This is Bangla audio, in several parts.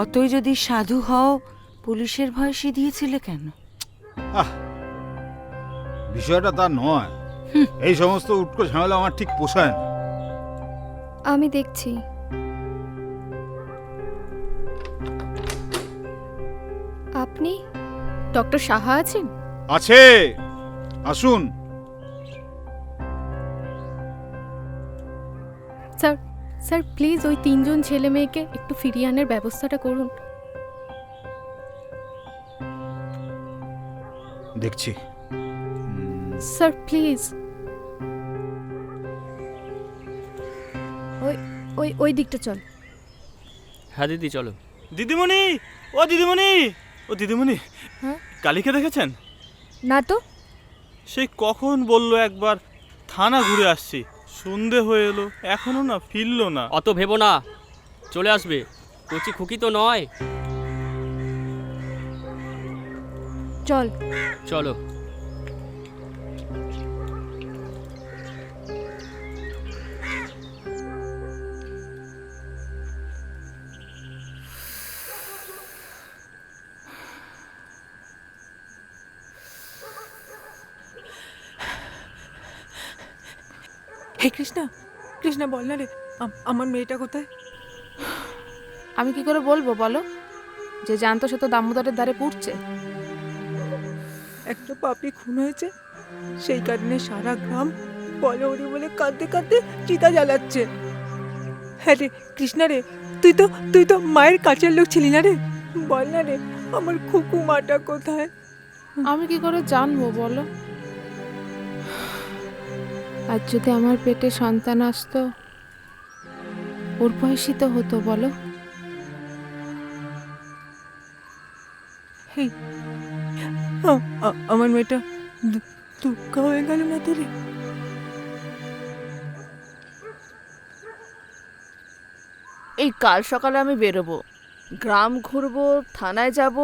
অতই যদি সাধু হও পুলিশের ভয় দিয়েছিলে কেন? আহ বিষয়টা তা নয়। এই সমস্ত উটকো ঝামেলা আমার ঠিক পোষায় না। আমি দেখছি। আপনি ডক্টর সাহা আছেন? আছে। আসুন। স্যার স্যার প্লিজ ওই তিনজন ছেলে মেয়েকে একটু ফিরিয়ে আনার ব্যবস্থাটা করুন। দেখছি। স্যার প্লিজ ওই ওই ওই দিকটা চল। হ্যাঁ দিদি চলো। দিদিমণি! ও দিদিমণি! ও দিদিমণি হ্যাঁ? কালীকে দেখেছেন? না তো। সেই কখন বলল একবার থানা ঘুরে আসছি। সন্ধে হয়ে এলো এখনও না ফিরল না। অত ভেবো না চলে আসবে। কচি খুকি তো নয়। চল। চলো। হে কৃষ্ণা কৃষ্ণা বল না রে আমার মেয়েটা কোথায়? আমি কি করে বলব বলো? যে জানতো সে তো দামোদরের ধারে পুড়ছে। একটা পাপড়ি খুন হয়েছে সেই কারণে সারা গ্রাম বলে ওরে বলে কাঁদতে কাঁদতে চিতা জ্বালাচ্ছে। হ্যাঁ রে কৃষ্ণা রে তুই তো তুই তো মায়ের কাছের লোক ছিলি না রে? বল না রে আমার খুকু মাটা কোথায়? আমি কি করে জানব বলো? আর যদি আমার পেটে সন্তান আসতো ওর বয়সী তো হতো বলো। আমার মেয়েটা দুঃখ হয়ে গেল না তো রে এই কাল সকালে আমি বেরোবো। গ্রাম ঘুরবো থানায় যাব।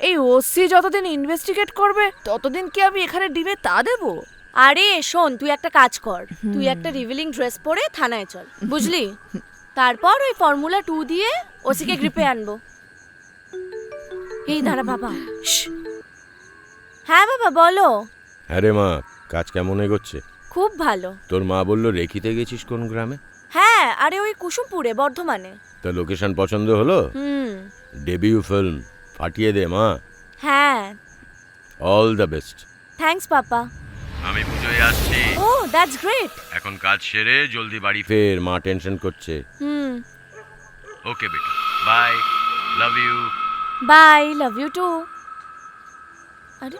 এই ওসি যতদিন ইনভেস্টিগেট করবে ততদিন কি আমি এখানে ডিবে তা দেবো? আরে শোন তুই একটা কাজ কর। তুই একটা রিভিলিং ড্রেস পরে থানায় চল বুঝলি? তারপর ওই ফর্মুলা টু দিয়ে ওসিকে গ্রিপে আনব। এই দাঁড়া বাবা। হ্যাঁ বাবা বলো। আরে মা কাজ কেমন এগোচ্ছে? খুব ভালো। তোর মা বলল রেখিতে গেছিস কোন গ্রামে? হ্যাঁ আরে ওই কুসুমপুরে বর্ধমানে। তা লোকেশন পছন্দ হলো? হুম। ডেবিউ ফিল্ম ফাটিয়ে দে মা। হ্যাঁ। অল দ্য বেস্ট থ্যাঙ্কস পাপা। আমি পুজোয় আসছি। ও দ্যাটস গ্রেট এখন কাজ সেরে জলদি বাড়ি ফের মা টেনশন করছে। হুম। ওকে বেটা bye love you. Bye love you too. আরে